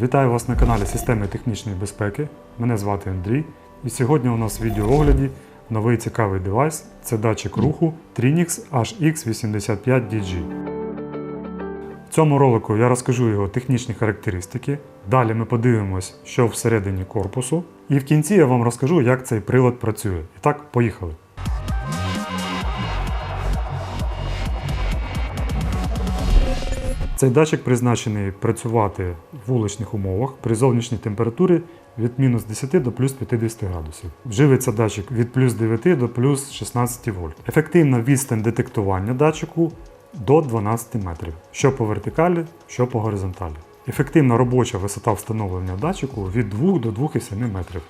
Вітаю вас на каналі Системи технічної безпеки. Мене звати Андрій. І сьогодні у нас в відеоогляді новий цікавий девайс це датчик руху Trinix HX85DG. В цьому ролику я розкажу його технічні характеристики. Далі ми подивимось, що всередині корпусу. І в кінці я вам розкажу, як цей прилад працює. І так, поїхали. Цей датчик призначений працювати в вуличних умовах при зовнішній температурі від мінус 10 до плюс 50 градусів. Живиться датчик від плюс 9 до плюс 16 вольт. Ефективна відстань детектування датчику до 12 метрів, що по вертикалі, що по горизонталі. Ефективна робоча висота встановлення датчику від 2 до 2,7 метрів.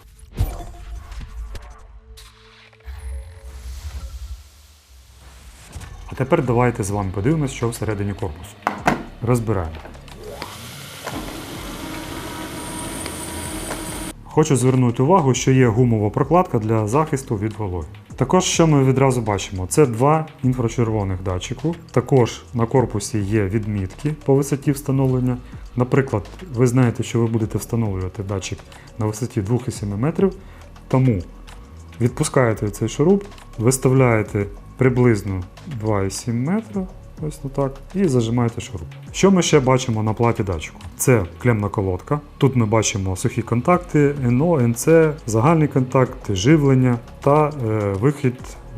А тепер давайте з вами подивимося, що всередині корпусу. Розбираємо. Хочу звернути увагу, що є гумова прокладка для захисту від вологи. Також, що ми відразу бачимо, це два інфрачервоних датчику. Також на корпусі є відмітки по висоті встановлення. Наприклад, ви знаєте, що ви будете встановлювати датчик на висоті 2,7 метрів, тому відпускаєте цей шуруп, виставляєте приблизно 2,7 метра, ось так, і зажимаєте шуруп. Що ми ще бачимо на платі датчику? Це клемна колодка. Тут ми бачимо сухі контакти, НО, НЦ, загальний контакт, живлення та е, вихід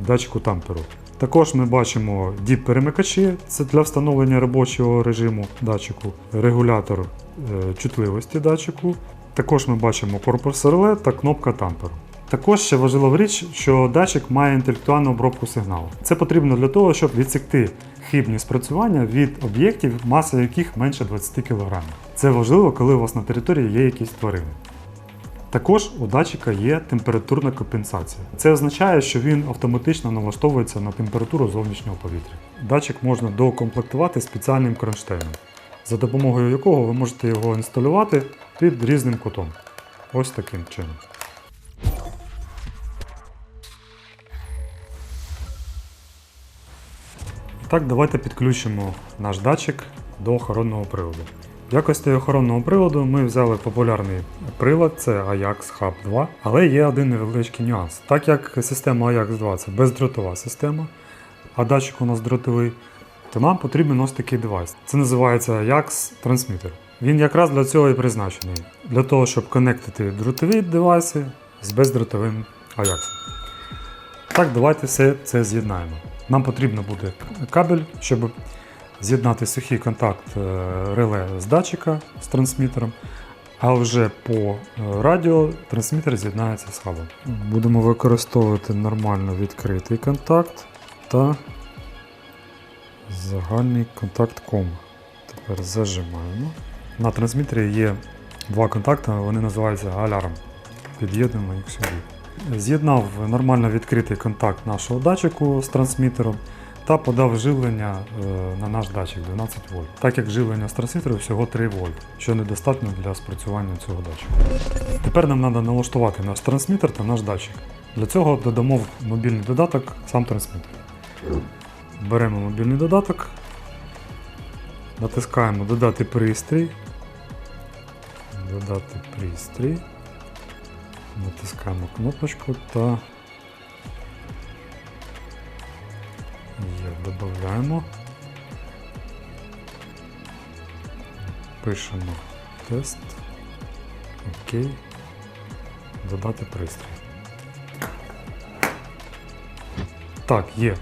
датчику тамперу. Також ми бачимо діп-перемикачі, це для встановлення робочого режиму датчику, регулятор е, чутливості датчику. Також ми бачимо корпус реле та кнопка тамперу. Також ще важлива річ, що датчик має інтелектуальну обробку сигналу. Це потрібно для того, щоб відсекти хибні спрацювання від об'єктів, маса яких менше 20 кг. Це важливо, коли у вас на території є якісь тварини. Також у датчика є температурна компенсація. Це означає, що він автоматично налаштовується на температуру зовнішнього повітря. Датчик можна доукомплектувати спеціальним кронштейном, за допомогою якого ви можете його інсталювати під різним кутом. Ось таким чином. Так, давайте підключимо наш датчик до охоронного приладу. В якості охоронного приладу ми взяли популярний прилад, це Ajax Hub 2, але є один невеличкий нюанс. Так як система Ajax 2 це бездротова система, а датчик у нас дротовий, то нам потрібен ось такий девайс. Це називається Ajax трансмітер. Він якраз для цього і призначений. Для того, щоб конектити дротові девайси з бездротовим Ajax. Так, давайте все це з'єднаємо. Нам потрібно буде кабель, щоб з'єднати сухий контакт е, реле з датчика з трансмітером, а вже по е, радіо трансмітер з'єднається з хабом. Будемо використовувати нормально відкритий контакт та загальний контакт ком. Тепер зажимаємо. На трансмітері є два контакти, вони називаються алярм. Під'єднуємо їх сюди. З'єднав нормально відкритий контакт нашого датчику з трансмітером та подав живлення е, на наш датчик 12 вольт. Так як живлення з трансмітеру всього 3 вольт, що недостатньо для спрацювання цього датчика. Тепер нам треба налаштувати наш трансмітер та наш датчик. Для цього додамо в мобільний додаток сам трансмітер. Беремо мобільний додаток, натискаємо Додати пристрій. Додати пристрій. Натискаємо кнопочку та є, додаємо. Пишемо тест. Окей. Додати пристрій. Так, є.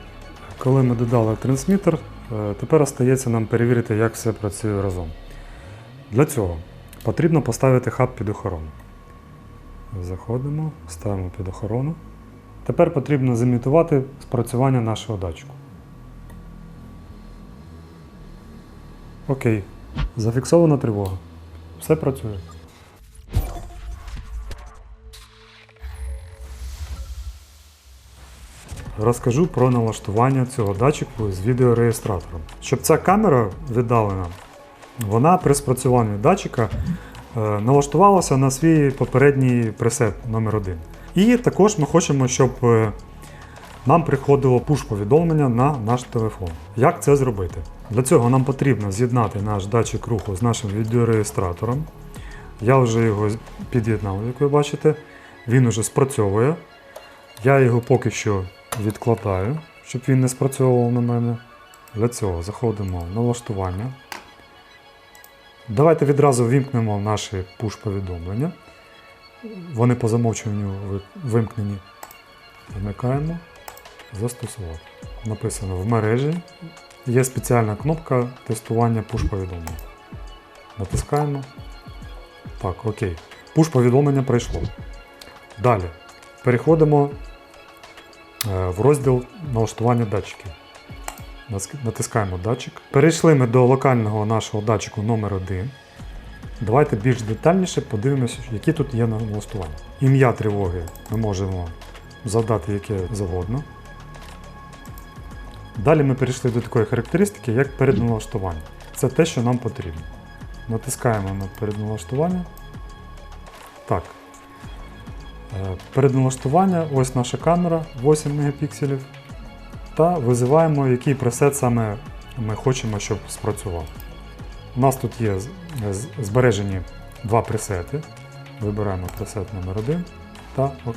Коли ми додали трансмітер, е, тепер остається нам перевірити, як все працює разом. Для цього потрібно поставити хаб під охорону. Заходимо, ставимо під охорону. Тепер потрібно зімітувати спрацювання нашого датчику. Окей. Зафіксована тривога. Все працює. Розкажу про налаштування цього датчику з відеореєстратором. Щоб ця камера віддалена, вона при спрацюванні датчика е, налаштувалася на свій попередній пресет номер 1 І також ми хочемо, щоб е, нам приходило пуш-повідомлення на наш телефон. Як це зробити? Для цього нам потрібно з'єднати наш датчик руху з нашим відеореєстратором. Я вже його під'єднав, як ви бачите. Він уже спрацьовує. Я його поки що відкладаю, щоб він не спрацьовував на мене. Для цього заходимо в налаштування. Давайте відразу вімкнемо наші push-повідомлення. Вони по замовчуванню вимкнені. Вмикаємо. Застосувати. Написано в мережі. Є спеціальна кнопка тестування push-повідомлень. Натискаємо. Так, окей. Push-повідомлення прийшло. Далі. Переходимо е, в розділ налаштування датчиків. Натискаємо датчик. Перейшли ми до локального нашого датчику номер 1 Давайте більш детальніше подивимося, які тут є налаштування. Ім'я тривоги ми можемо задати яке завгодно. Далі ми перейшли до такої характеристики, як передналаштування. Це те, що нам потрібно. Натискаємо на передналаштування. Так. Е, Передналаштування, ось наша камера 8 мегапікселів. Та визиваємо, який пресет саме ми хочемо, щоб спрацював. У нас тут є збережені два пресети. Вибираємо пресет номер 1 та ОК.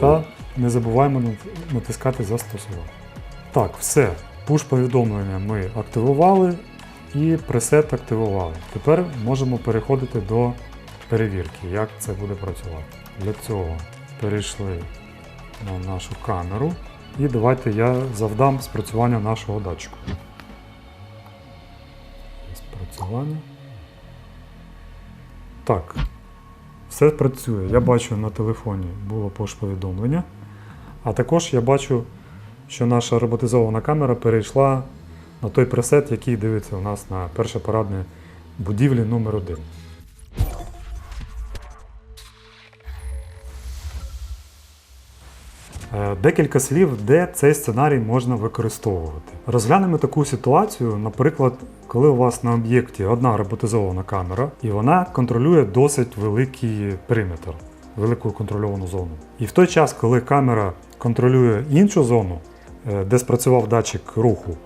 Та не забуваємо натискати застосувати. Так, все. Пуш-повідомлення ми активували і пресет активували. Тепер можемо переходити до перевірки, як це буде працювати. Для цього перейшли на нашу камеру. І давайте я завдам спрацювання нашого датчику. Спрацювання. Так. Все працює. Я бачу на телефоні було пуш-повідомлення. А також я бачу, що наша роботизована камера перейшла на той пресет, який дивиться у нас на першопарадній будівлі номер 1 Декілька слів, де цей сценарій можна використовувати. Розглянемо таку ситуацію, наприклад, коли у вас на об'єкті одна роботизована камера, і вона контролює досить великий периметр, велику контрольовану зону. І в той час, коли камера контролює іншу зону, е, де спрацював датчик руху,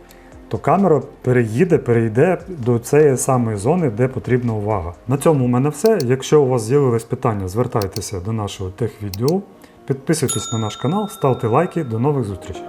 то камера переїде, перейде до цієї самої зони, де потрібна увага. На цьому у мене все. Якщо у вас з'явились питання, звертайтеся до нашого техвідділу. Підписуйтесь на наш канал, ставте лайки. До нових зустрічей!